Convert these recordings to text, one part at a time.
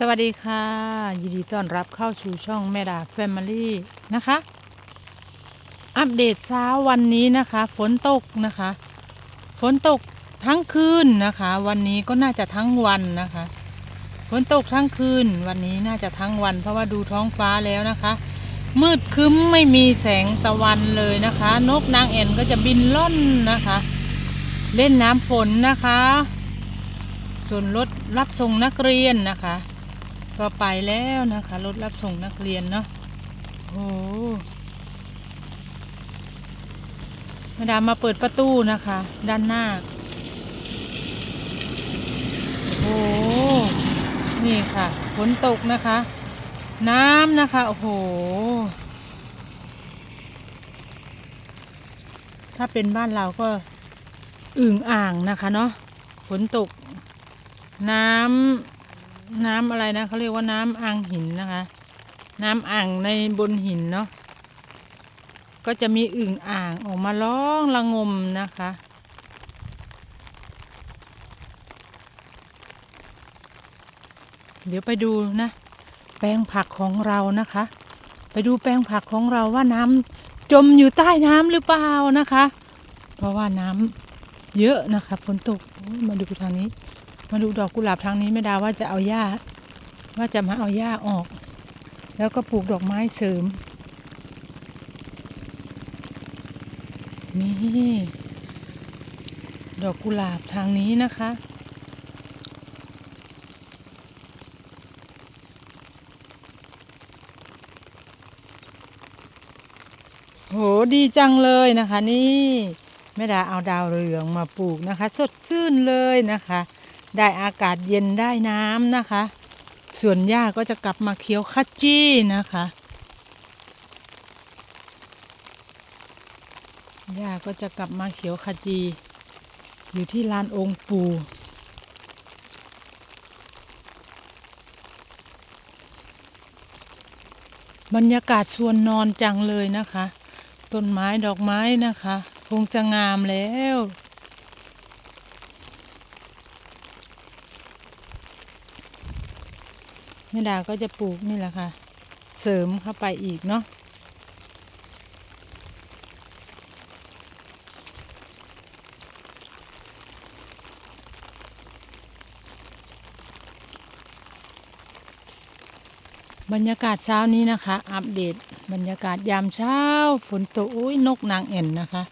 สวัสดีค่ะ ยินดีต้อนรับเข้าสู่ช่องแม่ดาแฟมิลี่นะคะ อัปเดตเช้าวันนี้นะคะ ฝนตกนะคะ ฝนตกทั้งคืนนะคะ วันนี้ก็น่าจะทั้งวันนะคะ ฝนตกทั้งคืน วันนี้น่าจะทั้งวัน เพราะว่าดูท้องฟ้าแล้วนะคะ มืดครึ้มไม่มีแสงตะวันเลยนะคะ นกนางแอ่นก็จะบินล่อนนะคะ เล่นน้ำฝนนะคะ ส่วนรถรับส่งนักเรียนนะคะ ก็ไปแล้วนะคะ รถรับส่งนักเรียนเนาะโอ้มาดามมาเปิดประตูนะคะ ด้านหน้า โอ้นี่ค่ะฝนตกนะคะ น้ำนะคะ โอ้โห ถ้าเป็นบ้านเราก็อึ่งอ่างนะคะเนาะฝนตก น้ำ น้ำอะไรนะเขาเรียกว่าน้ำอ่างหินนะคะ น้ำอ่างในบนหินเนาะก็จะมีอึ่งอ่างออกมาร้องระงมนะคะ เดี๋ยวไปดูนะ แปลงผักของเรานะคะ ไปดูแปลงผักของเราว่าน้ำจมอยู่ใต้น้ำหรือเปล่านะคะ เพราะว่าน้ำเยอะนะคะฝนตกมาดูทางนี้ มาดูดอกกุหลาบทางนี้ไม่ดาว่าจะเอาหญ้าว่าจะมาเอาหญ้าออก แล้วก็ปลูกดอกไม้เสริมนี่ดอกกุหลาบทางนี้นะคะ โหดีจังเลยนะคะ นี่แม่ดาเอาดาวเรืองมาปลูกนะคะ สดชื่นเลยนะคะ ได้อากาศเย็นได้น้ำนะคะ ส่วนหญ้าก็จะกลับมาเขียวขจีนะคะหญ้าก็จะกลับมาเขียวขจี อยู่ที่ลานองค์ปู่บรรยากาศสวนนอนจังเลยนะคะ ต้นไม้ดอกไม้นะคะ คงจะงามแล้ว ม่ดาก็จะปลูกนี่แหละค่ะ เสริมเข้าไปอีกเนาะบรรยากาศเช้านี้นะคะ อัปเดตบรรยากาศยามเช้า ฝนตกอุ้ยนกนางแอ่นนะคะ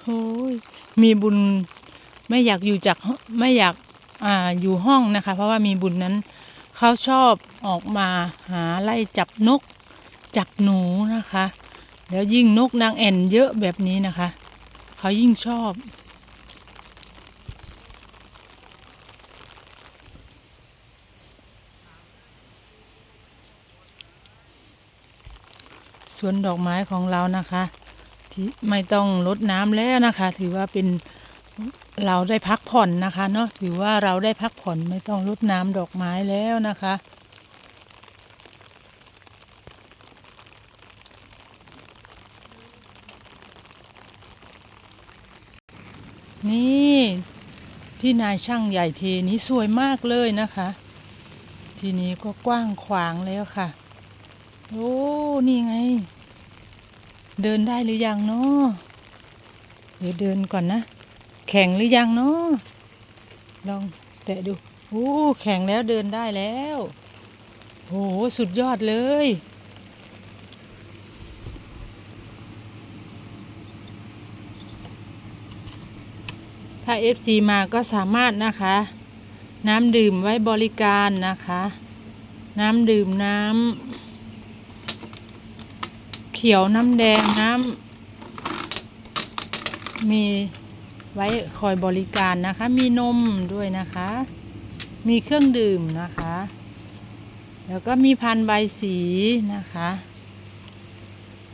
โอ้ยมีบุญไม่อยากอยู่จากไม่อยากอ่าอยู่ห้องนะคะ เพราะว่ามีบุญนั้น เขาชอบออกมาหาไล่จับนก จับหนูนะคะ แล้วยิ่งนกนางแอ่นเยอะแบบนี้นะคะ เขายิ่งชอบ สวนดอกไม้ของเรานะคะ ที่ไม่ต้องรดน้ำแล้วนะคะ ถือว่าเป็น เราได้พักผ่อนนะคะเนาะถือว่าเราได้พักผ่อนไม่ต้องรดน้ำดอกไม้แล้วนะคะ นี่ที่นายช่างใหญ่เทนี้สวยมากเลยนะคะ ทีนี้ก็กว้างขวางแล้วค่ะ โอ้นี่ไง เดินได้หรือยังเนาะเดี๋ยวเดินก่อนนะ แข็งหรือยังเนาะลองแตะดูโอ้แข็งแล้วเดินได้แล้วโอ้สุดยอดเลย ถ้า FC มาก็สามารถนะคะ น้ำดื่มไว้บริการนะคะ น้ำดื่มน้ำเขียวน้ำแดงน้ำมี ไว้คอยบริการนะคะ มีนมด้วยนะคะ มีเครื่องดื่มนะคะ แล้วก็มีพันใบสีนะคะ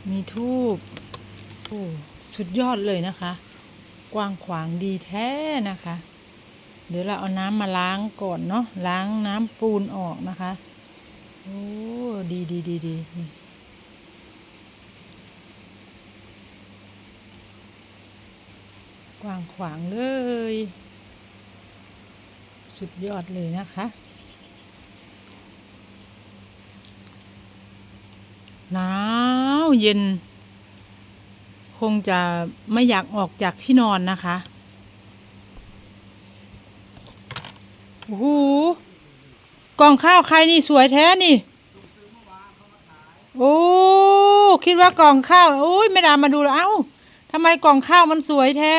มีทูบโอ้สุดยอดเลยนะคะ กว้างขวางดีแท้นะคะ เดี๋ยวเราเอาน้ำมาล้างก่อนเนาะล้างน้ำปูนออกนะคะโอ้ดีดีดีดี กว้างขวางเลย สุดยอดเลยนะคะหนาวเย็น คงจะไม่อยากออกจากที่นอนนะคะโอ้โหกล่องข้าวใครนี่สวยแท้นี่ โอ้ คิดว่ากล่องข้าว โอ้ยไม่ดามาดูแล้ว เอ้า ทำไมกล่องข้าวมันสวยแท้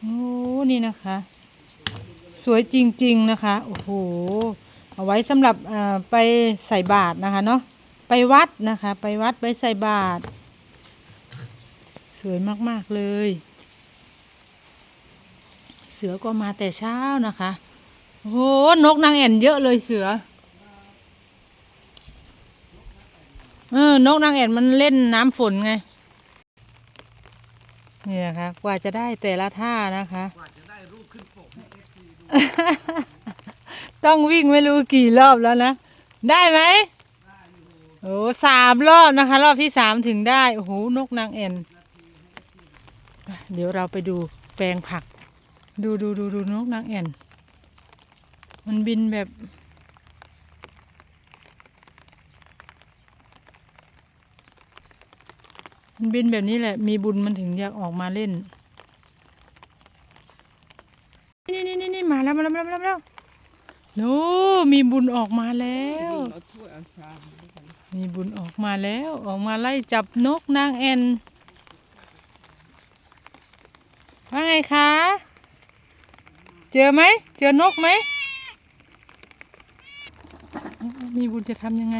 โอ้ นี่นะคะ สวยจริง ๆ นะคะ โอ้โห เอาไว้สำหรับไปใส่บาตรนะคะเนาะ ไปวัดนะคะ ไปวัดไปใส่บาตร สวยมาก ๆ เลย เสือก็มาแต่เช้านะคะ โอ้โห นกนางแอ่นเยอะเลยเสือ เออนกนางแอ่นมันเล่นน้ำฝนไง นี่นะคะ กว่าจะได้แต่ละท่านะคะ กว่าจะได้รูปขึ้นปกให้ FC ดูต้องวิ่งไม่รู้กี่รอบแล้วนะ ได้ไหมโอ้สามรอบนะคะ รอบที่สามถึงได้โอ้โหนกนางแอ่นเดี๋ยวเราไปดูแปลงผัก ดูดูดูดูนกนางแอ่น มันบินแบบ มันบินแบบนี้แหละ มีบุญมันถึงอยากออกมาเล่น นี่นี่นี่นี่มาแล้วมาแล้วมาแล้วมาแล้วโน้มีบุญออกมาแล้วเอาถ้วยเอาชามมีบุญออกมาแล้ว ออกมาไล่จับนกนางแอ่นว่าไงคะ เจอไหม เจอนกไหม มีบุญจะทำยังไง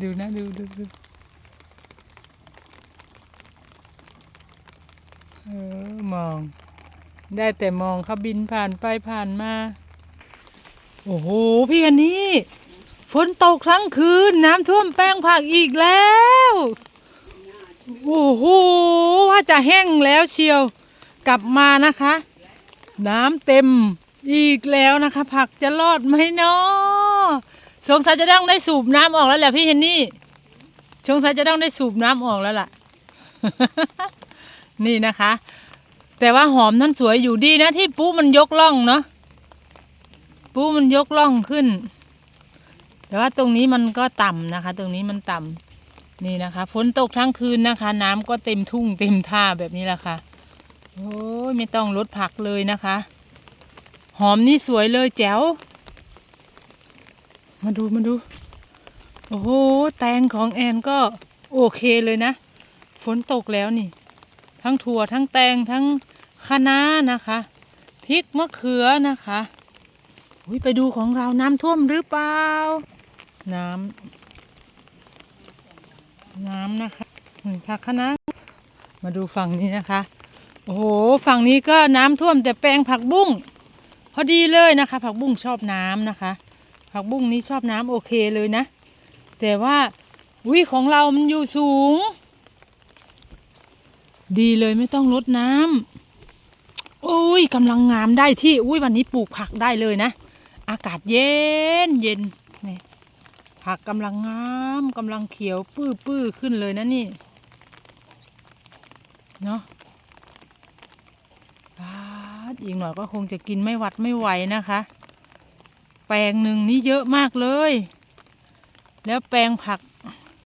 ดูนะ ดูดูดู เออมอง ได้แต่มองเขาบินผ่านไปผ่านมา โอ้โห พี่อันนี้ ฝนตกทั้งคืน น้ำท่วมแป้งผักอีกแล้ว โอ้โห ว่าจะแห้งแล้วเชียว กลับมานะคะ น้ำเต็มอีกแล้วนะคะ ผักจะรอดไหมเนาะสงสัยจะต้องได้สูบน้ำออกแล้วแหละพี่เฮนนี่สงสัยจะต้องได้สูบน้ำออกแล้วล่ะ นี่นะคะ แต่ว่าหอมนั่นสวยอยู่ดีนะที่ปูมันยกล่องเนาะปูมันยกล่องขึ้น แต่ว่าตรงนี้มันก็ต่ำนะคะ ตรงนี้มันต่ำนี่นะคะฝนตกทั้งคืนนะคะ น้ำก็เต็มทุ่งเต็มท่าแบบนี้แหละค่ะโอ้ยไม่ต้องลดผักเลยนะคะ หอมนี่สวยเลยแจ๋วมาดูมาดู โอ้โหแตงของแอนก็โอเคเลยนะ ฝนตกแล้วนี่ ทั้งถั่วทั้งแตงทั้งคะน้านะคะพริกมะเขือนะคะอุยไปดูของเราน้ำท่วมหรือเปล่า น้ำน้ำนะคะผักคะน้ามาดูฝั่งนี้นะคะ โอ้โหฝั่งนี้ก็น้ำท่วมแต่แปลงผักบุ้งพอดีเลยนะคะ ผักบุ้งชอบน้ำนะคะ ผักบุ้งนี้ชอบน้ำโอเคเลยนะ แต่ว่าวิของเรามันอยู่สูง ดีเลยไม่ต้องลดน้ำโอ้ยกำลังงามได้ที่อุ้ยวันนี้ปลูกผักได้เลยนะ อากาศเย็นเย็นนี่ผักกำลังงามกำลังเขียวปื้อปื้อขึ้นเลยนะนี่เนาะอีกหน่อยก็คงจะกินไม่หวัดไม่ไหวนะคะ แปลงหนึ่งนี่เยอะมากเลย แล้วแปลงผัก